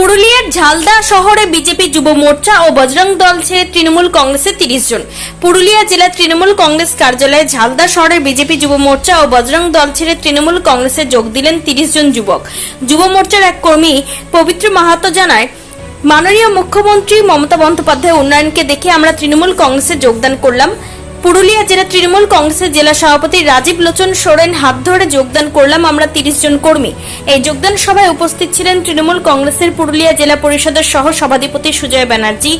পুরুলিয়ার ঝালদা শহরে বিজেপি যুব মোর্চা ও বজরং দল ছেড়ে তৃণমূল কংগ্রেসের তিরিশ জন। পুরুলিয়া জেলা তৃণমূল কংগ্রেস কার্যালয়ে ঝালদা শহরের বিজেপি যুব মোর্চা ও বজরং দল ছেড়ে তৃণমূল কংগ্রেসে যোগ দিলেন তিরিশ জন যুবক। যুব মোর্চার এক কর্মী পবিত্র মাহাতো জানায়, মাননীয় মুখ্যমন্ত্রী মমতা বন্দ্যোপাধ্যায় উন্নয়নকে দেখে আমরা তৃণমূল কংগ্রেসে যোগদান করলাম। পুরুলিয়া জেলা তৃণমূল কংগ্রেসের জেলা সভাপতি রাজীব লোচন সোরেন হাত ধরে যোগদান করলাম আমরা তিরিশ জন কর্মী। এই যোগদান সভায় উপস্থিত ছিলেন তৃণমূল কংগ্রেসের পুরুলিয়া জেলা পরিষদের সহ সভাধিপতি সুজয় ব্যানার্জি।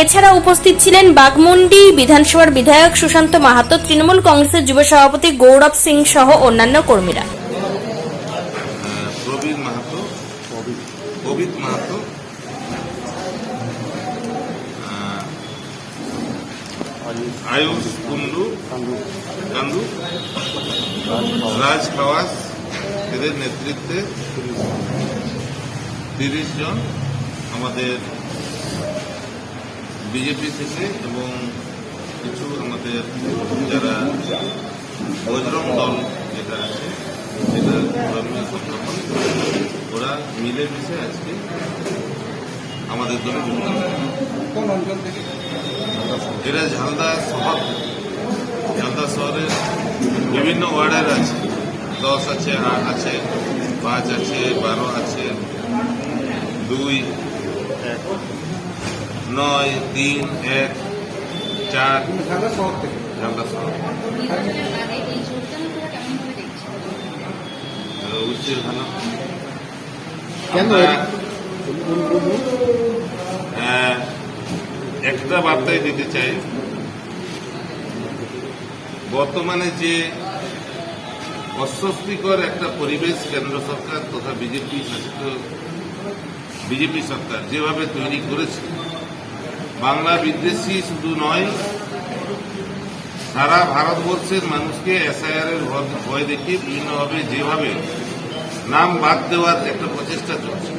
এছাড়া উপস্থিত ছিলেন বাগমুন্ডি বিধানসভার বিধায়ক সুশান্ত মাহাতো, তৃণমূল কংগ্রেসের যুব সভাপতি গৌরব সিং সহ অন্যান্য কর্মীরা। আয়ুষ কুন্ডু কান্দু রাজ খাওয়াস, এদের নেতৃত্বে তিরিশ জন আমাদের বিজেপি থেকে এবং কিছু আমাদের যারা বজরং দল যেটা আছে, সেটা ধর্মীয় সংগঠন, ওরা মিলেমিশে আজকে আমাদের দলে যোগদান করে। এরা ঝালদা শহর। ঝালদা শহরের বিভিন্ন ওয়ার্ডের আছে। দশ আছে আট আছে পাঁচ আছে বারো আছে দুই নয় তিন এক চার। ঝালদা শহর ভালো কেন আমরা, আহ, একটা বার্তাই দিতে চাই। বর্তমানে যে অস্বস্তিকর একটা পরিবেশ কেন্দ্র সরকার তথা বিজেপি শাসিত বিজেপি সরকার যেভাবে তৈরি করেছে, বাংলা বিদ্বেষী শুধু নয়, সারা ভারতবর্ষের মানুষকে এসআইআর এর ভয়- দেখিয়ে বিভিন্নভাবে যেভাবে নাম বাদ দেওয়ার একটা প্রচেষ্টা চলছে।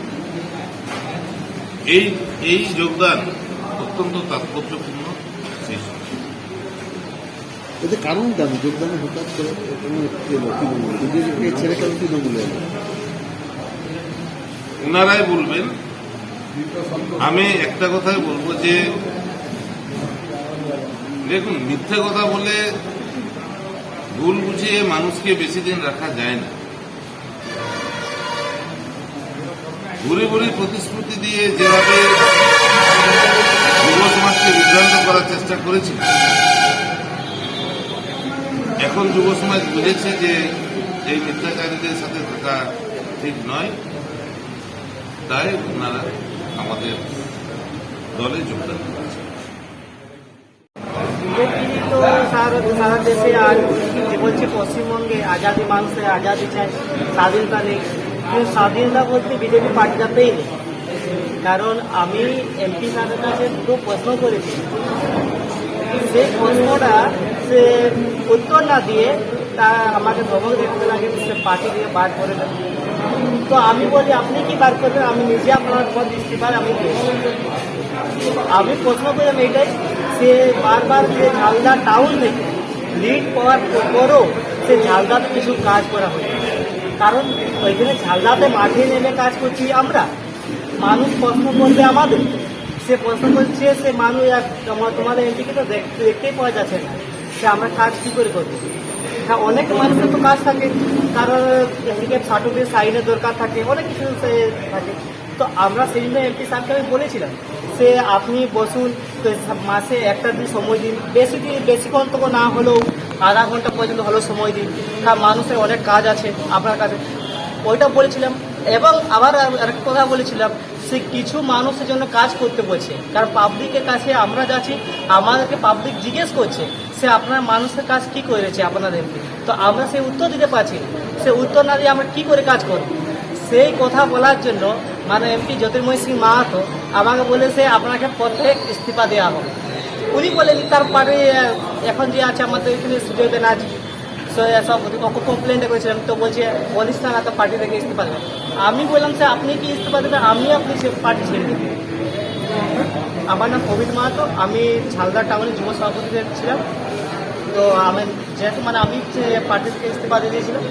এই এই যোগদান অত্যন্ত তাৎপর্যপূর্ণ। এতে কারণ কেন যোগদানে হঠাৎ করে তৃণমূল ছেড়ে কেন তৃণমূলে ওনারাই বলবেন আমি একটা কথাই বলব যে দেখুন মিথ্যে কথা বলে ভুল বুঝিয়ে মানুষকে বেশি দিন রাখা যায় না। ঘুরে ঘুরে প্রতিশ্রুতি দিয়ে যেভাবে যুব সমাজকে বিভ্রান্ত করার চেষ্টা করেছিল, এখন যুব সমাজ বুঝেছে যে এই মিথ্যাচারীদের সাথে থাকা ঠিক নয়। তাই ওনারা আমাদের দলে যোগদান করেছে সারা দেশে আর বলছে পশ্চিমবঙ্গে আজাদি মানুষের আজাদি চায়, স্বাধীনতা নেই। স্বাধীনতা বলতে বিজেপি পার্টিটাতেই নেই। কারণ আমি এমপি সাহেবের কাছে দুটো প্রশ্ন করেছি। সেই প্রশ্নটা সে উত্তর না দিয়ে তা আমাকে ধমক দেখতে লাগে, সে পার্টি দিয়ে বার করে দেন তো আমি বলি, আপনি কি বার করবেন? আমি নিজে আপনার পদ ইস্তিফার আমি আমি প্রশ্ন করলাম এটাই, সে বারবার যে ঝালদা টাউন থেকে লিড পাওয়ার পরও সে ঝালদাতে কিছু কাজ করা হয়নি। কারণ ওইখানে ঝালদাতে মাঠে নেমে কাজ করছি আমরা। মানুষ প্রশ্ন করবে আমাদের। সে প্রশ্ন করছে, সে মানুষ তোমাদের এমপিকে তো দেখ- দেখতেই পাওয়া যাচ্ছে না। সে আমরা কাজ কী করে করব? হ্যাঁ অনেক মানুষের তো কাজ থাকে। কারণ হ্যান্ডিক্যাপ সার্টিফিকেট সাইনের দরকার থাকে, অনেক কিছু সে থাকে। তো আমরা সেই জন্য এমপি স্যারকে আমি বলেছিলাম, সে আপনি বসুন মাসে একটা দিন সময় দিন। বেশি দিন বেশিক্ষণ তো না হলেও আধা ঘণ্টা পর্যন্ত হলেও সময় দিন। কারণ মানুষের অনেক কাজ আছে আপনার কাছে। ওইটা বলেছিলাম এবং আবার আরেকটা কথা বলেছিলাম, সে কিছু মানুষের জন্য কাজ করতে বলছে। কারণ পাবলিকের কাছে আমরা যাচ্ছি আমাদেরকে পাবলিক জিজ্ঞেস করছে, সে আপনার মানুষের কাজ কি করেছে আপনাদের এমপি তো আমরা সেই উত্তর দিতে পারছি। সে উত্তর না দিয়ে আমরা কি করে কাজ করব? সেই কথা বলার জন্য মানে এমপি জ্যোতির্ময় সিং মাহাতো আমাকে বলেছে, আপনাকে প্রত্যেক ইস্তিফা দেওয়া হবে। উনি বলেন, তারপরে এখন যে আছে আমাদের এখানে সুজয় ব্যানার্জি সব ওকে কমপ্লেন করেছিলাম, তো বলছে, বলিস না তো পার্টি থেকে ইস্তিফা দেবেন আমি বললাম, স্যার, আপনি কি ইস্তিফা দেবেন? আমি আপনি সে পার্টি ছেড়ে দেবেন আমার নাম প্রবীণ মাহাতো, আমি ঝালদা টাউনের যুব সভাপতি ছিলাম। তো আমি, যেহেতু মানে আমি পার্টি থেকে ইস্তিফা দিয়ে দিয়েছিলাম